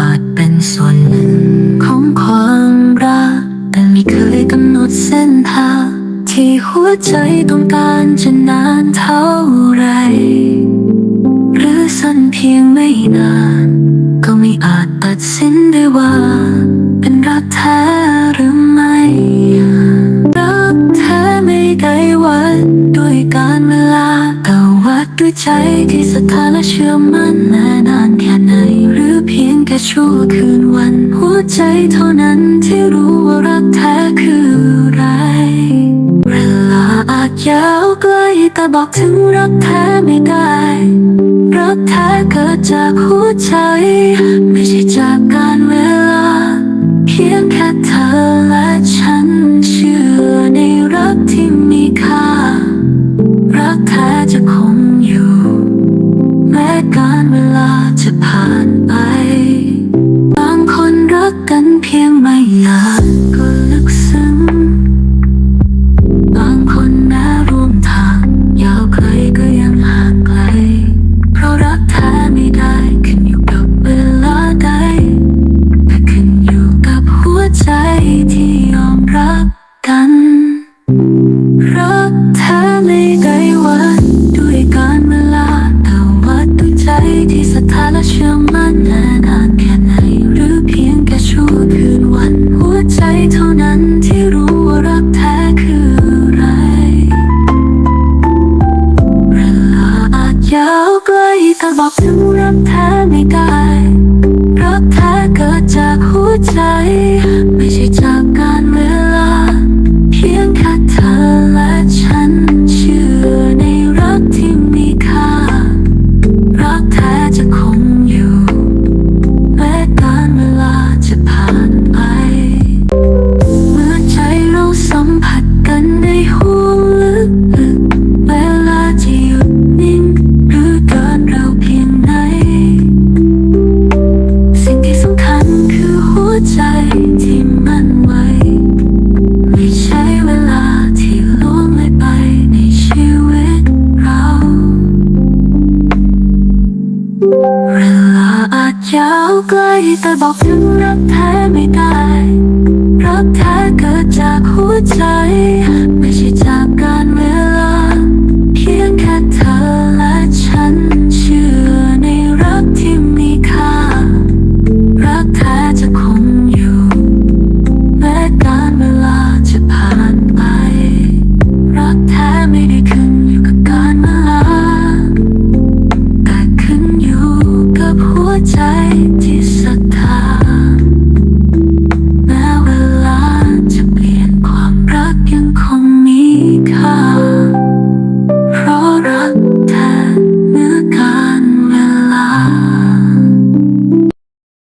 อาจเป็นส่วนหนึ่ง ของความรัก แต่ไม่เคยกำหนดเส้นทางที่หัวใจต้องการจะนานเท่าไร หรือสั้นเพียงไม่นาน ก็ไม่อาจตัดสินได้ว่า เป็นรักแท้หรือไม่ รักแท้ไม่ได้วัดด้วยการเวลาแต่วัดด้วยใจที่ศรัทธาและเชื่อมั่นแน่นานแค่ไหน ชั่วคืนวัน หัวใจเท่านั้นที่รู้ว่ารักแท้คืออะไร เวลาอาจยาวไกลแต่บอกถึงรักแท้ไม่ได้ รักแท้เกิดจากหัวใจ ไม่ใช่จากการเวลา เพียงแค่เธอและฉันเชื่อในรักที่มีค่า รักแท้จะคงอยู่ แม้การเวลาจะผ่านไป ไม่ได้ขึ้นอยู่กับเวลาใดแต่ขึ้นอยู่กับหัวใจที่ยอมรับ แต่บอกถึงรักเธอไม่ได้รักเธอเกิดจากหัวใจ เวลาอาจยาวไกลแต่บอกถึงรักแท้ไม่ได้ รักแท้เกิดจากหัวใจ